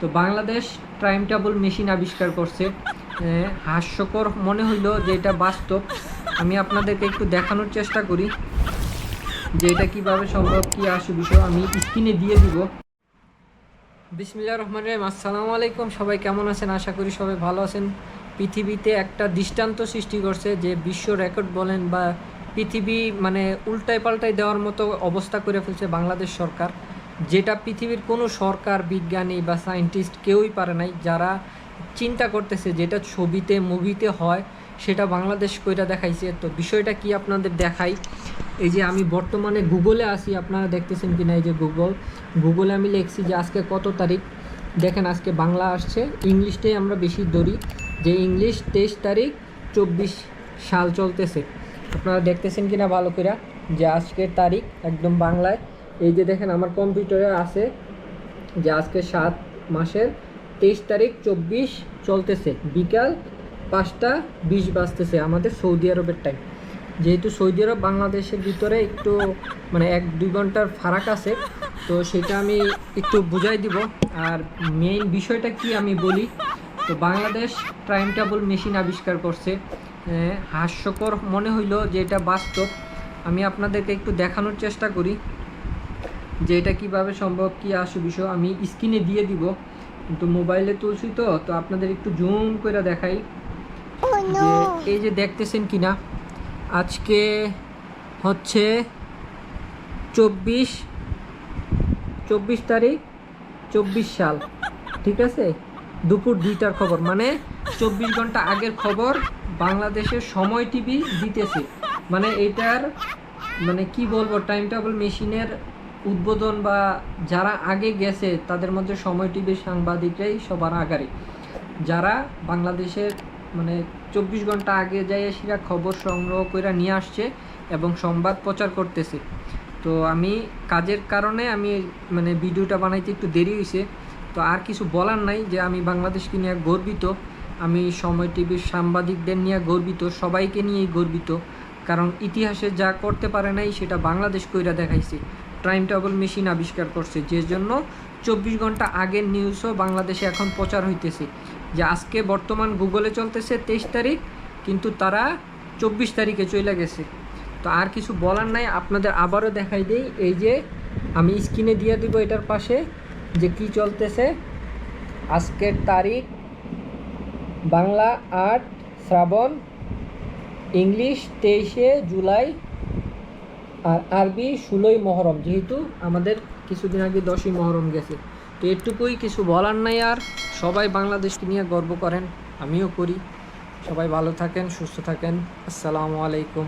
তো Bangladesh time table machine আবিষ্কার করছে। হাস্যকর মনে হইল যে এটা বাস্তব। আমি আপনাদেরকে একটু দেখানোর চেষ্টা করি যে এটা কীভাবে সম্ভব, কি আসে বিষয়, আমি স্ক্রিনে দিয়ে দিব। বিসমিল্লাহ রহমান রহিম। আসসালামু আলাইকুম। সবাই কেমন আছেন? আশা করি সবাই ভালো আছেন। পৃথিবীতে একটা দৃষ্টান্ত সৃষ্টি করছে যে বিশ্ব রেকর্ড বলেন বা পৃথিবী মানে উল্টায় পাল্টায় দেওয়ার মতো অবস্থা করে ফেলছে বাংলাদেশ সরকার। যেটা পৃথিবীর কোনো সরকার, বিজ্ঞানী বা সায়েন্টিস্ট কেউই পারে নাই, যারা চিন্তা করতেছে যেটা ছবিতে, মুভিতে হয়, সেটা বাংলাদেশ কইরা দেখাইছে। তো বিষয়টা কি আপনাদের দেখাই? এই যে আমি বর্তমানে গুগলে আসি আপনারা দেখতেছেন কি না এই যে গুগল? গুগলে আমি লিখছি যে আজকে কত তারিখ? দেখেন আজকে বাংলা আসছে ইংলিশটাই আমরা বেশি ধরি। যে ইংলিশ তেইশ তারিখ, চব্বিশ সাল চলতেছে। আপনারা দেখতেছেন কি না ভালো করে যে আজকের তারিখ একদম বাংলায়। এই যে দেখেন, আমার কম্পিউটারে আছে যে আজকে সাত মাসের তেইশ তারিখ চব্বিশ চলতেছে। বিকাল পাঁচটা বিশ বাজতেছে আমাদের সৌদি আরবের টাইম যেহেতু সৌদি আরব বাংলাদেশের ভিতরে একটু মানে এক, দুই ঘণ্টার ফারাক আছে, তো সেটা আমি একটু বুঝাই দিব। আর মেইন বিষয়টা কি আমি বলি, তো বাংলাদেশ টাইম টেবল মেশিন আবিষ্কার করছে। হাস্যকর মনে হইল যে এটা বাস্তব। আমি আপনাদেরকে একটু দেখানোর চেষ্টা করি। যে এটা কীভাবে সম্ভব কি আসে বিষয় আমি স্ক্রিনে দিয়ে দিব। কিন্তু মোবাইলে তুলছি তো তো আপনাদের একটু জুম করে দেখাই যে এই যে দেখতেছেন কিনা আজকে হচ্ছে চব্বিশ চব্বিশ তারিখ চব্বিশ সাল ঠিক আছে? দুপুর দুইটার খবর মানে চব্বিশ ঘণ্টা আগের খবর বাংলাদেশের সময় টিভি দিতেছে। মানে এটার মানে কি বলব টাইম টেবল মেশিনের উদ্বোধন বা যারা আগে গেছে, তাদের মধ্যে সময় টিভির সাংবাদিকরাই সবার আগারে। যারা বাংলাদেশের মানে চব্বিশ ঘণ্টা আগে যাই সেরা খবর সংগ্রহ করে নিয়ে আসছে এবং সংবাদ প্রচার করতেছে। তো আমি কাজের কারণে আমি মানে ভিডিওটা বানাইতে একটু দেরি হয়েছে তো আর কিছু বলার নাই যে আমি বাংলাদেশকে নিয়ে গর্বিত। আমি সময় টিভির সাংবাদিকদের নিয়ে গর্বিত, সবাইকে নিয়েই গর্বিত। কারণ ইতিহাসে যা করতে পারে নাই সেটা বাংলাদেশ কইরা দেখাইছে। টাইম টেবল মেশিন আবিষ্কার করছে, যে জন্য চব্বিশ ঘণ্টা আগের নিউজও বাংলাদেশে এখন প্রচার হইতেছে। যে আজকে বর্তমান গুগলে চলতেছে তেইশ তারিখ, কিন্তু তারা চব্বিশ তারিখে চলে গেছে। তো আর কিছু বলার নাই, আপনাদের আবারও দেখাই দেই, এই যে আমি স্ক্রিনে দিয়ে দিব এটার পাশে যে কি চলতেছে। আজকের তারিখ বাংলা আট শ্রাবণ, ইংলিশ তেইশে জুলাই আর আরবি ষোলোই মহরম, যেহেতু আমাদের কিছুদিন আগে দশই মহরম গেছে। তো এটুকুই কিছু বলার নাই আর সবাই বাংলাদেশকে নিয়ে গর্ব করেন, আমিও করি। সবাই ভালো থাকেন, সুস্থ থাকেন। আসসালামু আলাইকুম।